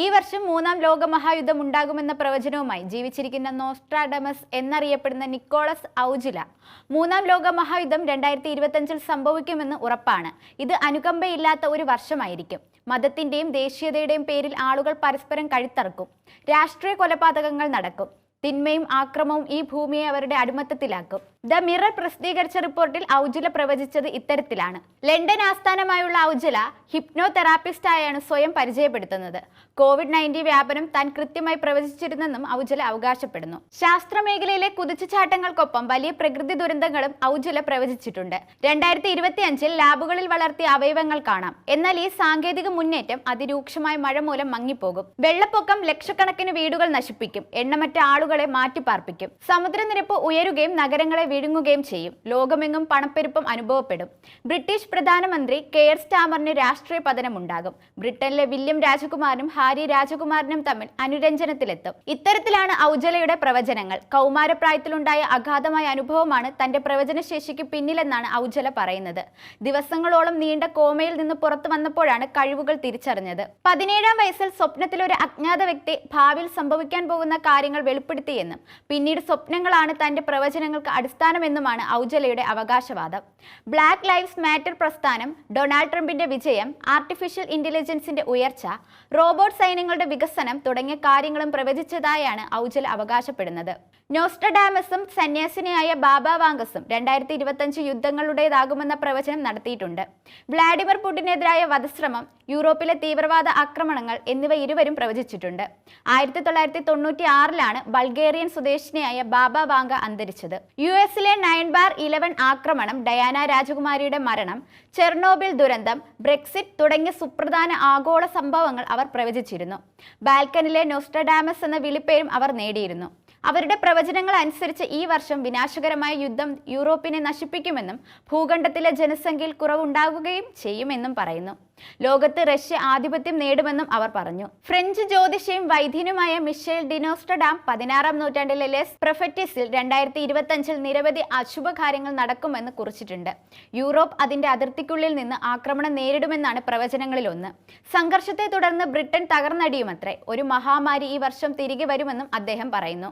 ഈ വർഷം മൂന്നാം ലോകമഹായുദ്ധം ഉണ്ടാകുമെന്ന പ്രവചനവുമായി ജീവിച്ചിരിക്കുന്ന നോസ്ട്രാഡമസ് എന്നറിയപ്പെടുന്ന നിക്കോളസ് ഔജില മൂന്നാം ലോകമഹായുദ്ധം രണ്ടായിരത്തി ഇരുപത്തഞ്ചിൽ സംഭവിക്കുമെന്ന് ഉറപ്പാണ്. ഇത് അനുകമ്പയില്ലാത്ത ഒരു വർഷമായിരിക്കും. മതത്തിന്റെയും ദേശീയതയുടെയും പേരിൽ ആളുകൾ പരസ്പരം കഴുത്തറക്കും. രാഷ്ട്രീയ കൊലപാതകങ്ങൾ നടക്കും. തിന്മയും ആക്രമവും ഈ ഭൂമിയെ അവരുടെ അടിമത്തത്തിലാക്കും. ദ മിറർ പ്രസിദ്ധീകരിച്ച റിപ്പോർട്ടിൽ ഔജല പ്രവചിച്ചത് ഇത്തരത്തിലാണ്. ലണ്ടൻ ആസ്ഥാനമായുള്ള ഔജല ഹിപ്നോ തെറാപ്പിസ്റ്റായാണ് സ്വയം പരിചയപ്പെടുത്തുന്നത്. കോവിഡ് നയന്റീൻ വ്യാപനം താൻ കൃത്യമായി പ്രവചിച്ചിരുന്നെന്നും ഔജല അവകാശപ്പെടുന്നു. ശാസ്ത്രമേഖലയിലെ കുതിച്ചുചാട്ടങ്ങൾക്കൊപ്പം വലിയ പ്രകൃതി ദുരന്തങ്ങളും ഔജല പ്രവചിച്ചിട്ടുണ്ട്. രണ്ടായിരത്തി ഇരുപത്തി അഞ്ചിൽ ലാബുകളിൽ വളർത്തിയ അവയവങ്ങൾ കാണാം. എന്നാൽ ഈ സാങ്കേതിക മുന്നേറ്റം അതിരൂക്ഷമായ മഴ മൂലം മങ്ങിപ്പോകും. വെള്ളപ്പൊക്കം ലക്ഷക്കണക്കിന് വീടുകൾ നശിപ്പിക്കും. എണ്ണമറ്റ ആളുകളെ മാറ്റിപ്പാർപ്പിക്കും. സമുദ്രനിരപ്പ് ഉയരുകയും നഗരങ്ങളെ വിഴുങ്ങുകയും ചെയ്യും. ലോകമെങ്ങും പണപ്പെരുപ്പം അനുഭവപ്പെടും. ബ്രിട്ടീഷ് പ്രധാനമന്ത്രി കെയർ സ്റ്റാമറിന് രാഷ്ട്രീയ പതനമുണ്ടാകും. ബ്രിട്ടനിലെ വില്യം രാജകുമാരനും ഹാരി രാജകുമാരനും തമ്മിൽ അനുരഞ്ജനത്തിലെത്തും. ഇത്തരത്തിലാണ് ഔജലയുടെ പ്രവചനങ്ങൾ. കൗമാരപ്രായത്തിലുണ്ടായ അഗാധമായ അനുഭവമാണ് തന്റെ പ്രവചനശേഷിക്ക് പിന്നിലെന്നാണ് ഔജല പറയുന്നത്. ദിവസങ്ങളോളം നീണ്ട കോമയിൽ നിന്ന് പുറത്തു വന്നപ്പോഴാണ് കഴിവുകൾ തിരിച്ചറിഞ്ഞത്. പതിനേഴാം വയസ്സിൽ സ്വപ്നത്തിൽ ഒരു അജ്ഞാത വ്യക്തി ഭാവിയിൽ സംഭവിക്കാൻ പോകുന്ന കാര്യങ്ങൾ വെളിപ്പെടുത്തിയെന്നും പിന്നീട് സ്വപ്നങ്ങളാണ് തന്റെ പ്രവചനങ്ങൾക്ക് അടിസ്ഥാനമെന്നുമാണ് ഔജലയുടെ അവകാശവാദം. ബ്ലാക്ക് ലൈവ്സ് മാറ്റർ പ്രസ്ഥാനം ഡൊണാൾഡ് ട്രംപിന്റെ വിജയം ആർട്ടിഫിഷ്യൽ ഇന്റലിജൻസിന്റെ ഉയർച്ച റോബോട്ട് സൈന്യങ്ങളുടെ വികസനം തുടങ്ങിയ കാര്യങ്ങളും പ്രവചിച്ചതായാണ് ഔജൽ അവകാശപ്പെടുന്നത്. നോസ്റ്റഡാമസും സന്യാസിനിയായ ബാബ വാങ്കസും രണ്ടായിരത്തി ഇരുപത്തഞ്ച് യുദ്ധങ്ങളുടേതാകുമെന്ന പ്രവചനം നടത്തിയിട്ടുണ്ട്. വ്ളാഡിമിർ പുടിനെതിരായ വധശ്രമം യൂറോപ്പിലെ തീവ്രവാദ ആക്രമണങ്ങൾ എന്നിവ ഇരുവരും പ്രവചിച്ചിട്ടുണ്ട്. ആയിരത്തി തൊള്ളായിരത്തി തൊണ്ണൂറ്റി ആറിലാണ് ബൾഗേറിയൻ സ്വദേശിനിയായ ബാബ വാങ്ക അന്തരിച്ചത്. യു എസിലെ നയൻ ബാർ ഇലവൻ ആക്രമണം ഡയാന രാജകുമാരിയുടെ മരണം ചെർണോബിൽ ദുരന്തം ബ്രെക്സിറ്റ് തുടങ്ങിയ സുപ്രധാന ആഗോള സംഭവങ്ങൾ അവർ പ്രവചിച്ചിരുന്നു. ബാൽക്കനിലെ നോസ്റ്റഡാമസ് എന്ന വിളിപ്പേരും അവർ നേടിയിരുന്നു. അവരുടെ പ്രവചനങ്ങൾ അനുസരിച്ച് ഈ വർഷം വിനാശകരമായ യുദ്ധം യൂറോപ്പിനെ നശിപ്പിക്കുമെന്നും ഭൂഖണ്ഡത്തിലെ ജനസംഖ്യയിൽ കുറവുണ്ടാകുകയും ചെയ്യുമെന്നും പറയുന്നു. ലോകത്ത് റഷ്യ ആധിപത്യം നേടുമെന്നും അവർ പറഞ്ഞു. ഫ്രഞ്ച് ജ്യോതിഷയും വൈദ്യനുമായ മിഷേൽ ഡിനോസ്റ്റഡാം പതിനാറാം നൂറ്റാണ്ടിലെ ലെസ് പ്രൊഫറ്റിസിൽ രണ്ടായിരത്തി ഇരുപത്തഞ്ചിൽ നിരവധി അശുഭകാര്യങ്ങൾ നടക്കുമെന്ന് കുറിച്ചിട്ടുണ്ട്. യൂറോപ്പ് അതിന്റെ അതിർത്തിക്കുള്ളിൽ നിന്ന് ആക്രമണം നേരിടുമെന്നാണ് പ്രവചനങ്ങളിൽ ഒന്ന് സംഘർഷത്തെ തുടർന്ന് ബ്രിട്ടൻ തകർന്നടിയുമത്രേ. ഒരു മഹാമാരി ഈ വർഷം തിരികെ വരുമെന്നും അദ്ദേഹം പറയുന്നു.